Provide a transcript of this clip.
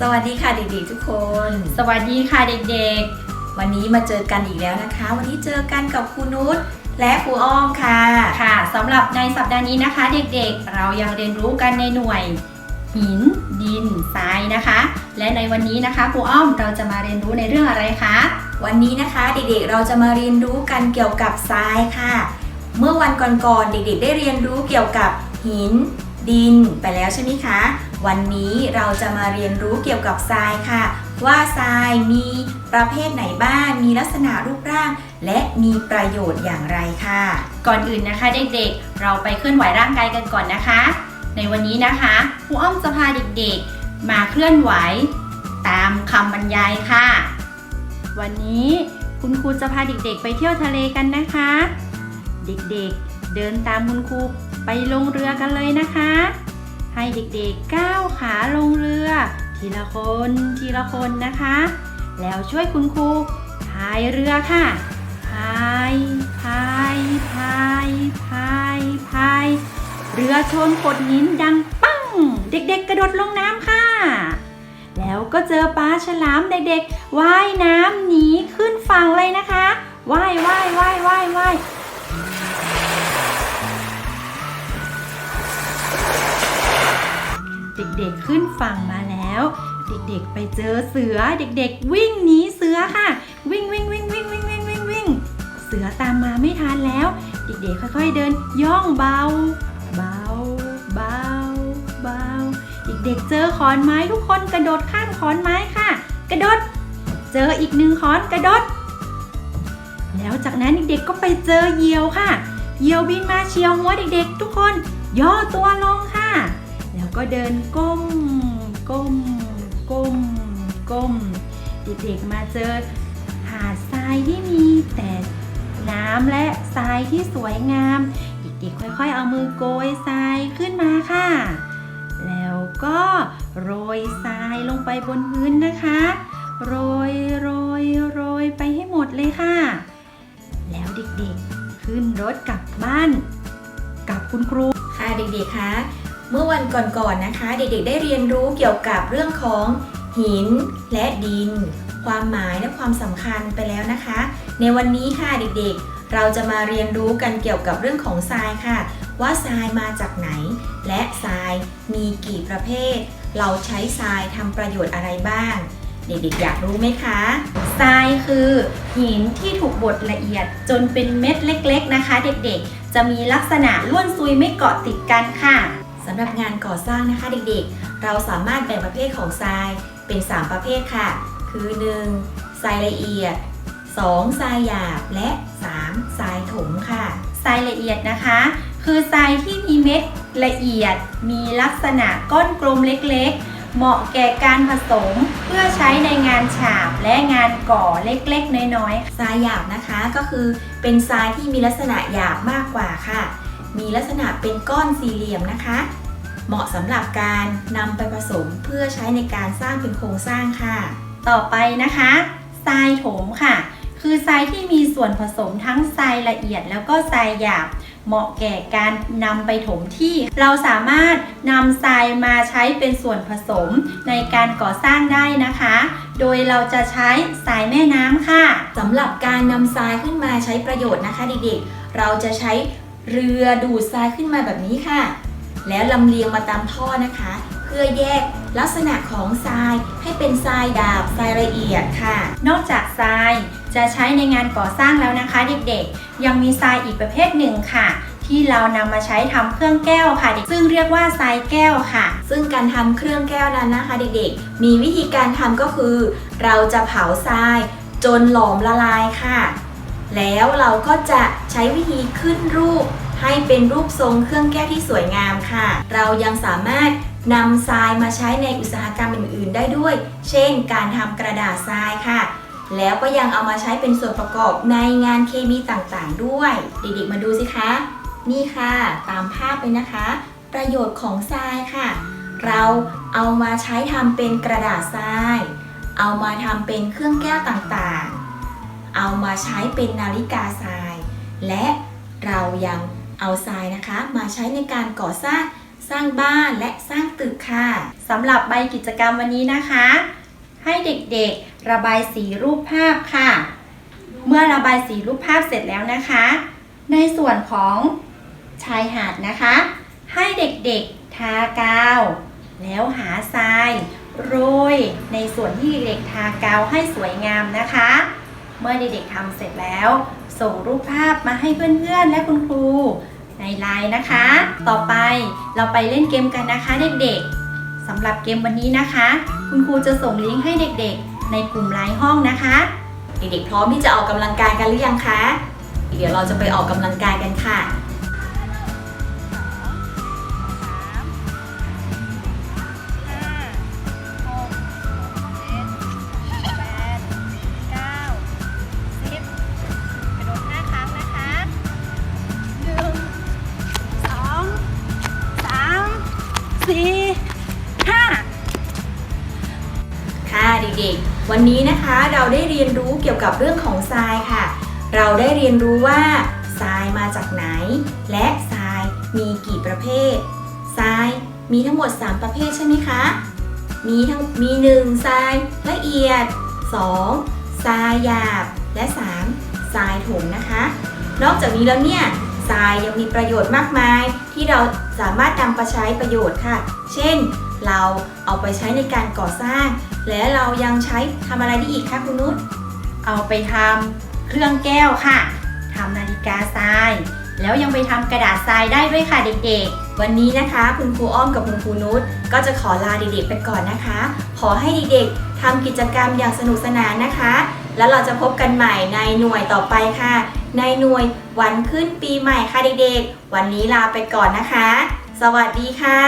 สวัสดีค่ะเด็กๆทุกคน สวัสดีค่ะเด็กวันนี้มาเจอกันอีกแล้วนะคะ วันนี้เจอกันกับครูนุชและครูอ้อมค่ะๆค่ะสำหรับในสัปดาห์นี้นะคะ เด็กๆ เรายังเรียนรู้กันในหน่วย หิน ดินทรายนะคะ และในวันนี้นะคะครูอ้อมเราจะมาเรียนรู้ในเรื่องอะไรคะวันนี้นะคะเด็กๆเราจะมาเรียนรู้กันเกี่ยวกับทรายค่ะ เมื่อวันก่อนๆเด็กๆ ได้เรียนรู้เกี่ยวกับหิน ดินไปแล้วใช่ไหมคะ วันนี้เราจะมาเรียนรู้เกี่ยวกับทรายค่ะ ว่าทรายมีประเภทไหนบ้าง มีลักษณะรูปร่าง และมีประโยชน์อย่างไรค่ะ ก่อนอื่นนะคะเด็กๆ เราไปเคลื่อนไหวร่างกายกันก่อนนะคะ ในวันนี้นะคะครูอ้อมจะพาเด็กๆ มาเคลื่อนไหวตามคำบรรยายค่ะ วันนี้คุณครูจะพาเด็กๆ ไปเที่ยวทะเลกันนะคะ เด็กๆเดินตามคุณครูไปลงเรือกันเลยนะคะ ให้เด็กๆก้าวขาลงเรือ ทีละคนทีละคนนะคะ แล้วช่วยคุณครูพายเรือค่ะพายพายพายพายพายเรือชนโขดหินดังปั้ง เด็กๆกระโดดลงน้ำค่ะ แล้วก็เจอปลาฉลามเด็กๆว่ายน้ำหนีขึ้นฝั่งเลยนะคะว่ายว่ายว่ายว่ายว่าย เด็กๆขึ้นฝั่งมาแล้ว เด็กๆไปเจอเสือเด็กๆ วิ่งหนีเสือค่ะ วิ่งวิ่งวิ่งวิ่งวิ่งวิ่งวิ่งวิ่งเสือตามมาไม่ทันแล้ว เด็กๆค่อย ๆ เดินย่องเบา เบาเบาเบาเด็กๆเจอขอนไม้ทุกคนกระโดดข้ามขอนไม้ค่ะ กระโดด เจออีกหนึ่งขอนกระโดด แล้วจากนั้นเด็กๆก็ไปเจอเหยี่ยวค่ะเหยี่ยวบินมาเฉียวหัวเด็กๆ ทุกคน ย่อตัวลงค่ะ ก็เดินก้ม ก้ม ก้ม ก้ม เด็กๆมาเจอหาดทรายที่มีแต่น้ำและทรายที่สวยงาม เด็กๆค่อยๆ เอามือโกยทรายขึ้นมาค่ะ แล้วก็โรยทรายลงไปบนพื้นนะคะ โรยโรยโรยไปให้หมดเลยค่ะ แล้วเด็กๆขึ้นรถกลับบ้าน กับคุณครูค่ะเด็กๆคะ เมื่อวันก่อนๆนะคะ เด็กๆได้เรียนรู้เกี่ยวกับเรื่องของหินและดิน ความหมายและความสำคัญไปแล้วนะคะ ในวันนี้ค่ะเด็กๆ เราจะมาเรียนรู้กันเกี่ยวกับเรื่องของทรายค่ะ ว่าทรายมาจากไหน และทรายมีกี่ประเภท เราใช้ทรายทำประโยชน์อะไรบ้าง เด็กๆ อยากรู้ไหมคะทรายคือหินที่ถูกบดละเอียดจนเป็นเม็ดเล็ก ๆ นะคะ เด็กๆ จะมีลักษณะล้วนซุยไม่เกาะติดกันค่ะ สำหรับงานก่อสร้างนะคะเด็กๆ เราสามารถแบ่งประเภทของทรายเป็น 3 ประเภทค่ะ คือ 1. ทรายละเอียด 2. ทรายหยาบ และ 3. ทรายถมค่ะ ทรายละเอียดนะคะ คือทรายที่มีเม็ดละเอียด มีลักษณะก้อนกลมเล็กๆ เหมาะแก่การผสมเพื่อใช้ในงานฉาบและงานก่อเล็กๆ น้อยๆ ทรายหยาบนะคะก็คือเป็นทรายที่มีลักษณะหยาบมากกว่าค่ะ มีลักษณะเป็นก้อนสี่เหลี่ยมนะคะ เหมาะสำหรับการนำไปผสมเพื่อใช้ในการสร้างเป็นโครงสร้างค่ะ ต่อไปนะคะทรายโถมค่ะ คือทรายที่มีส่วนผสมทั้งทรายละเอียดแล้วก็ทรายหยาบเหมาะแก่การนำไปถมที่ เราสามารถนำทรายมาใช้เป็นส่วนผสมในการก่อสร้างได้นะคะ โดยเราจะใช้ทรายแม่น้ำค่ะสำหรับการนำทรายขึ้นมาใช้ประโยชน์นะคะเด็กๆ เราจะใช้ เรือดูดทรายขึ้นมาแบบนี้ค่ะ แล้วลำเลียงมาตามท่อนะคะ เพื่อแยกลักษณะของทรายให้เป็นทรายดาบทรายละเอียดค่ะ นอกจากทรายจะใช้ในงานก่อสร้างแล้วนะคะ เด็กๆ ยังมีทรายอีกประเภทหนึ่งค่ะ ที่เรานำมาใช้ทำเครื่องแก้วค่ะ ซึ่งเรียกว่าทรายแก้วค่ะ ซึ่งการทำเครื่องแก้วนั้นนะคะ เด็กๆ มีวิธีการทำก็คือ เราจะเผาทรายจนหลอมละลายค่ะ แล้วเราก็จะใช้วิธีขึ้นรูป ให้เป็นรูปทรงเครื่องแก้วที่สวยงามค่ะ เรายังสามารถนำทรายมาใช้ในอุตสาหกรรมอื่น ๆ ได้ด้วย เช่น การทำกระดาษทรายค่ะ แล้วก็ยังเอามาใช้เป็นส่วนประกอบในงานเคมีต่างๆ ด้วย เด็กๆ มาดูสิคะ นี่ค่ะ ตามภาพเลยนะคะ ประโยชน์ของทรายค่ะ เราเอามาใช้ทำเป็นกระดาษทราย เอามาทำเป็นเครื่องแก้วต่างๆ เอามาใช้เป็นนาฬิกาทราย และเรายังเอาทรายนะคะ มาใช้ในการก่อสร้างสร้างบ้านและสร้างตึกค่ะสำหรับใบกิจกรรมวันนี้นะคะ ให้เด็กๆระบายสีรูปภาพค่ะ เมื่อระบายสีรูปภาพเสร็จแล้วนะคะ ในส่วนของชายหาดนะคะ ให้เด็กๆทากาว แล้วหาทราย โรยในส่วนที่เด็กๆทากาวให้สวยงามนะคะ เมื่อเด็กๆทำเสร็จแล้ว ส่งรูปภาพมาให้เพื่อนๆ และคุณครูในไลน์นะคะ ต่อไปเราไปเล่นเกมกันนะคะเด็กๆสำหรับเกมวันนี้นะคะ คุณครูจะส่งลิงก์ให้เด็กๆ ในกลุ่มไลน์ห้องนะคะ เด็กๆพร้อมที่จะออกกำลังกายกันหรือยังคะ เดี๋ยวเราจะไปออกกำลังกายกันค่ะค่ะ วันนี้นะคะเราได้เรียนรู้เกี่ยวกับเรื่องของทรายค่ะ เราได้เรียนรู้ว่าทรายมาจากไหน และทรายมีกี่ประเภททรายมีทั้งหมด 3 ประเภทใช่ไหมคะ มีทั้งมี1ทรายละเอียด 2. ทรายหยาบ และ 3. ทรายถมนะคะ นอกจากนี้แล้วเนี่ยทรายยังมีประโยชน์มากมาย ที่เราสามารถนำไปใช้ประโยชน์ค่ะ เช่น เราเอาไปใช้ในการก่อสร้าง และเรายังใช้ทำอะไรได้อีกคะคุณนุชเอาไปทำเครื่องแก้วค่ะทำนาฬิกาทราย แล้วยังไปทำกระดาษทรายได้ด้วยค่ะเด็กๆ วันนี้นะคะ คุณครูอ้อมกับคุณครูนุชก็จะขอลาเด็กๆไปก่อนนะคะ ขอให้เด็กๆทำกิจกรรมอย่างสนุกสนานนะคะ แล้วเราจะพบกันใหม่ในหน่วยต่อไปค่ะ ในหน่วยวันขึ้นปีใหม่ค่ะเด็กๆ วันนี้ลาไปก่อนนะคะ สวัสดีค่ะ